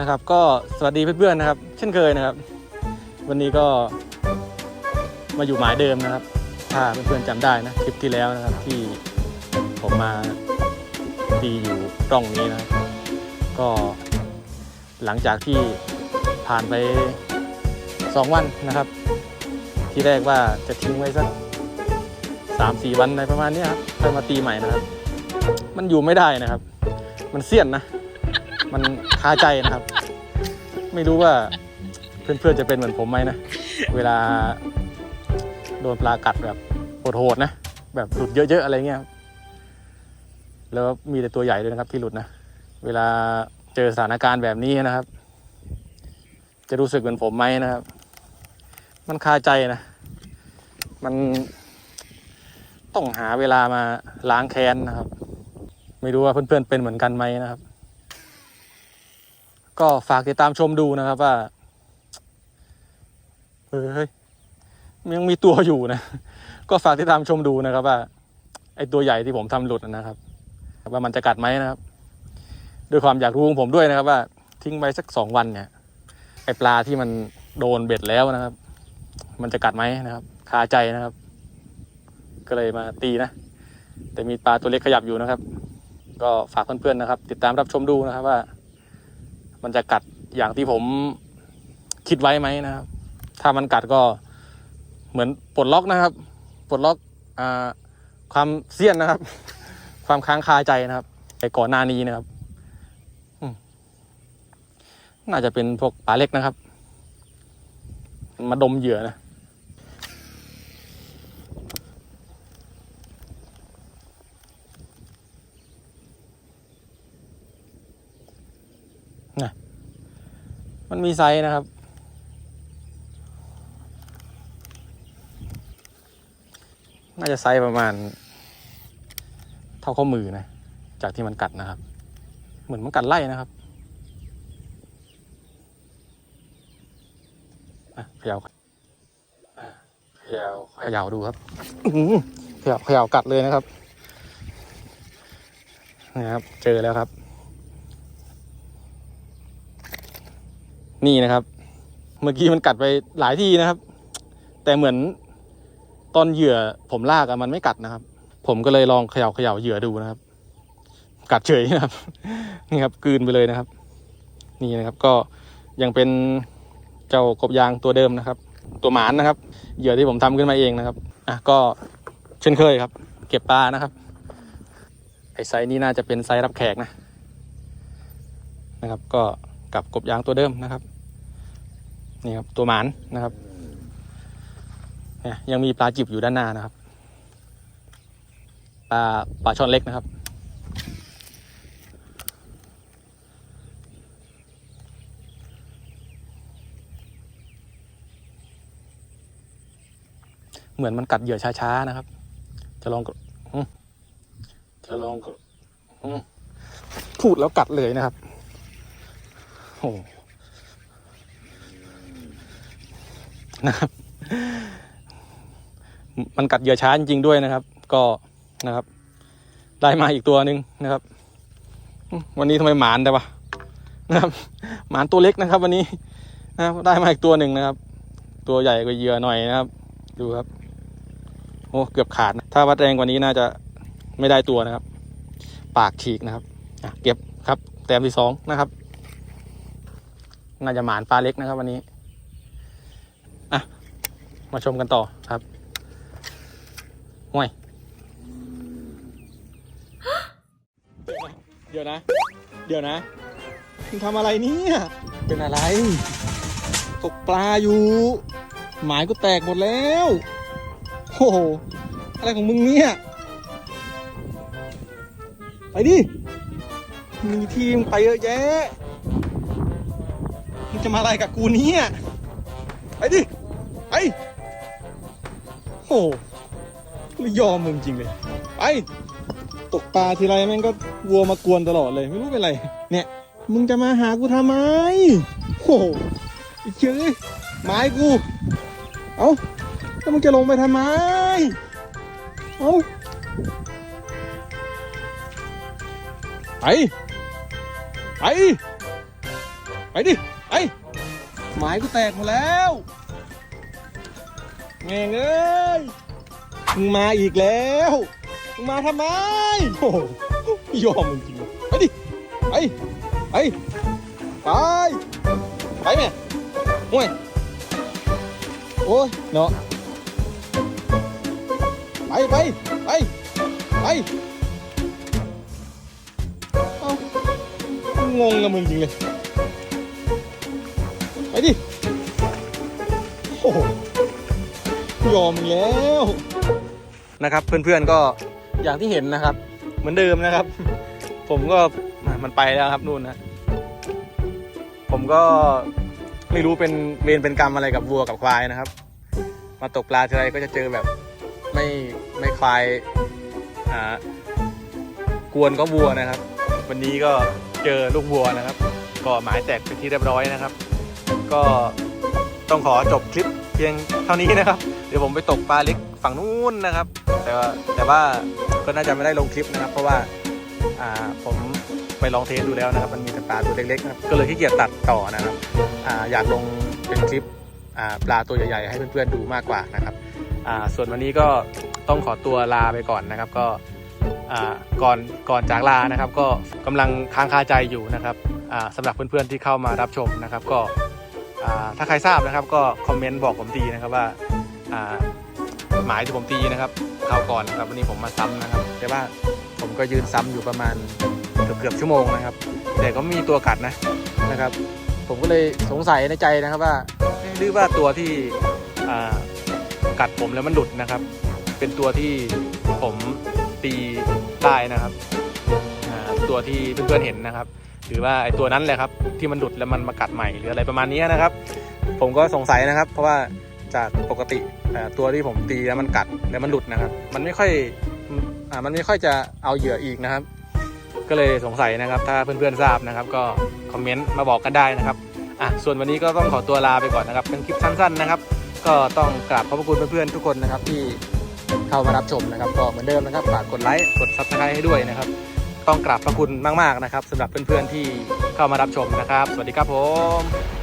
นะครับ ก็สวัสดีเพื่อนๆนะครับ เช่นเคยนะครับ วันนี้ก็มาอยู่หมายเดิมนะครับ ถ้าเพื่อนๆจำได้นะคลิปที่แล้วนะครับที่ผมมาตีอยู่ร่องนี้นะครับ ก็หลังจากที่ผ่านไปสองวันนะครับ ที่แรกว่าจะทิ้งไว้สักสามสี่วันอะไรประมาณนี้ครับค่อยมาตีใหม่นะครับ มันอยู่ไม่ได้นะครับ มันเสี้ยนนะ มันคาใจนะครับ ไม่รู้ว่าเพื่อนๆจะเป็นเหมือนผมไหมนะ เวลาโดนปลากัดแบบโหดๆนะ แบบหลุดเยอะๆอะไรเงี้ย แล้วมีแต่ตัวใหญ่ด้วยนะครับที่หลุดนะ เวลาเจอสถานการณ์แบบนี้นะครับ จะรู้สึกเหมือนผมไหมนะครับ มันคาใจนะ มันต้องหาเวลามาล้างแค้นนะครับ ไม่รู้ว่าเพื่อนๆเป็นเหมือนกันไหมนะครับ ก็ฝากติดตามชมดูนะครับว่าเฮ้ยยังมีตัวอยู่นะ ก็ฝากติดตามชมดูนะครับว่าไอตัวใหญ่ที่ผมทำหลุดนะครับ ว่ามันจะกัดไหมนะครับ ด้วยความอยากรู้ของผมด้วยนะครับ ว่าทิ้งไว้สักสองวันเนี่ย ไอปลาที่มันโดนเบ็ดแล้วนะครับ มันจะกัดไหมนะครับคาใจนะครับ ก็เลยมาตีนะ แต่มีปลาตัวเล็กขยับอยู่นะครับ ก็ฝากเพื่อนๆนะครับ ติดตามรับชมดูนะครับว่า มันจะกัดอย่างที่ผมคิดไว้ไหมนะครับ ถ้ามันกัดก็เหมือนปลดล็อกนะครับ ปลดล็อกอความเสี่ยนนะครับ ความค้างคาใจนะครับไอ้ก่อนหน้านี้นะครับน่าจะเป็นพวกปลาเล็กนะครับ มาดมเหยื่อนะ มันมีไซส์นะครับ น่าจะไซส์ประมาณ เท่าข้อมือนะ จากที่มันกัดนะครับ เหมือนมันกัดไล่นะครับเขย่าอะเขย่าเขย่าดูครับเขย่าเขย่ากัดเลยนะครับ นะครับ เจอแล้วครับ นี่นะครับ เมื่อกี้มันกัดไปหลายที่นะครับ แต่เหมือนตอนเหยื่อผมลากอะมันไม่กัดนะครับ ผมก็เลยลองเขย่าเขย่าเหยื่อดูนะครับ กัดเฉยนะครับ นี่ครับกลืนไปเลยนะครับ นี่นะครับก็ยังเป็นเจ้ากบยางตัวเดิมนะครับ ตัวหมานนะครับ เหยื่อที่ผมทำขึ้นมาเองนะครับอะก็เช่นเคยครับ เก็บปลานะครับไอไซนี้น่าจะเป็นไซรับแขกนะนะครับ ก็กับกบยางตัวเดิมนะครับ นี่ครับ ตัวหมานนะครับเนี่ยยังมีปลาจิบอยู่ด้านหน้านะครับ ปลาปลาช่อนเล็กนะครับ เหมือนมันกัดเหยื่อช้าๆนะครับ จะลองกดอืมจะลองกดอืมพูดแล้วกัดเลยนะครับโอ้โห นะครับ มันกัดเหยื่อช้าจริงๆด้วยนะครับ ก็นะครับ ได้มาอีกตัวหนึ่งนะครับ วันนี้ทำไมหมานแต่วะนะครับ หมานตัวเล็กนะครับ วันนี้นะได้มาอีกตัวหนึ่งนะครับ ตัวใหญ่กว่าเหยื่อหน่อยนะครับ ดูครับโอ้เกือบขาดนะถ้าวัดแรงกว่านี้น่าจะไม่ได้ตัวนะครับ ปากฉีกนะครับอะเก็บครับแต้มที่สองนะครับ น่าจะหมานปลาเล็กนะครับ วันนี้ อะ มาชมกันต่อครับห่วยเดี๋ยวนะ เดี๋ยวนะคุณทำอะไรเนี่ย เป็นอะไร ตกปลาอยู่ หมายก็แตกหมดแล้วโอ้โห อะไรของมึงเนี่ย ไปดิ มีทีมไปเยอะแยะ มึงจะมาอะไรกับกูเนี่ย ไปดิ โอ้ไม่ยอมมึงจริงเลยไปตกปลาทีไรแม่งก็วัวมากวนตลอดเลย ไม่รู้เป็นไร เนี่ย มึงจะมาหากูทำไม โอ้โหไอ้เจ้ยไม้กู เอ้าแล้วมึงจะลงไปทำไม เอ้าไปไปไปดิไปหมายกูแตกหมดแล้ว แงงเอ้ยมึงมาอีกแล้วมึงมาทำไมโอ้โหไม่ยอมมึงจริงเลยไปดิไปไปไปไปแม่โอ้ยโอ้ยเนาะไปไปไปไปเอ้างงกับมึงจริงเลยไปดิโอ้โห ยอมแล้วนะครับเพื่อนๆก็อย่างที่เห็นนะครับ เหมือนเดิมนะครับ ผมก็มันไปแล้วครับนู่นนะผมก็ไม่รู้เป็นเวรเป็นกรรมอะไรกับวัวกับควายนะครับ มาตกปลาทีไรก็จะเจอแบบไม่ไม่ควายอ่ากวนก็วัวนะครับ วันนี้ก็เจอลูกวัวนะครับ ก็หมายแตกเป็นที่เรียบร้อยนะครับ ก็ต้องขอจบคลิป พียงเท่านี้นะครับ เดี๋ยวผมไปตกปลาเล็กฝั่งนู้นนะครับ แต่ว่าแต่ว่าก็น่าจะไม่ได้ลงคลิปนะครับ เพราะว่าอ่าผมไปลองเทสดูแล้วนะครับ มันมีแต่ปลาตัวเล็กๆนะครับก็เลยขี้เกียจตัดต่อนะครับอ่าอยากลงเป็นคลิปอ่าปลาตัวใหญ่ๆให้เพื่อนๆดูมากกว่านะครับอ่าส่วนวันนี้ก็ต้องขอตัวลาไปก่อนนะครับ ก็อ่าก่อนก่อนจากลานะครับ ก็กำลังค้างคาใจอยู่นะครับอ่าสำหรับเพื่อนๆที่เข้ามารับชมนะครับ ก็ ถ้าใครทราบนะครับก็คอมเมนต์บอกผมทีนะครับว่าหมายที่ผมตีนะครับเข้าก่อนนะครับวันนี้ผมมาซ้ำนะครับแต่ว่าผมก็ยืนซ้ำอยู่ประมาณเกือบเกือบชั่วโมงนะครับ แต่ก็มีตัวกัดนะนะครับ ผมก็เลยสงสัยในใจนะครับว่าหรือว่าตัวที่กัดผมแล้วมันหลุดนะครับ เป็นตัวที่ผมตีได้นะครับตัวที่เพื่อนๆเห็นนะครับ รือว่าไอ้ตัวนั้นแหละครับที่มันหลุดแล้วมันมากัดใหม่หรืออะไรประมาณนี้นะครับ ผมก็สงสัยนะครับ เพราะว่าจากปกติตัวที่ผมตีแล้วมันกัดแล้วมันหลุดนะครับ มันไม่ค่อยอ่ามันไม่ค่อยจะเอาเหยื่ออีกนะครับ ก็เลยสงสัยนะครับ ถ้าเพื่อนๆทราบนะครับ ก็คอมเมนต์มาบอกกันได้นะครับอะส่วนวันนี้ก็ต้องขอตัวลาไปก่อนนะครับ เป็นคลิปสั้นๆนะครับ ก็ต้องกราบขอบพระคุณเพื่อนๆทุกคนนะครับที่เข้ามารับชมนะครับ ก็เหมือนเดิมนะครับฝากกดไลค์กด subscribe ให้ด้วยนะครับ ต้องกราบพระคุณมาก ๆ นะครับสำหรับเพื่อนๆที่เข้ามารับชมนะครับ สวัสดีครับผม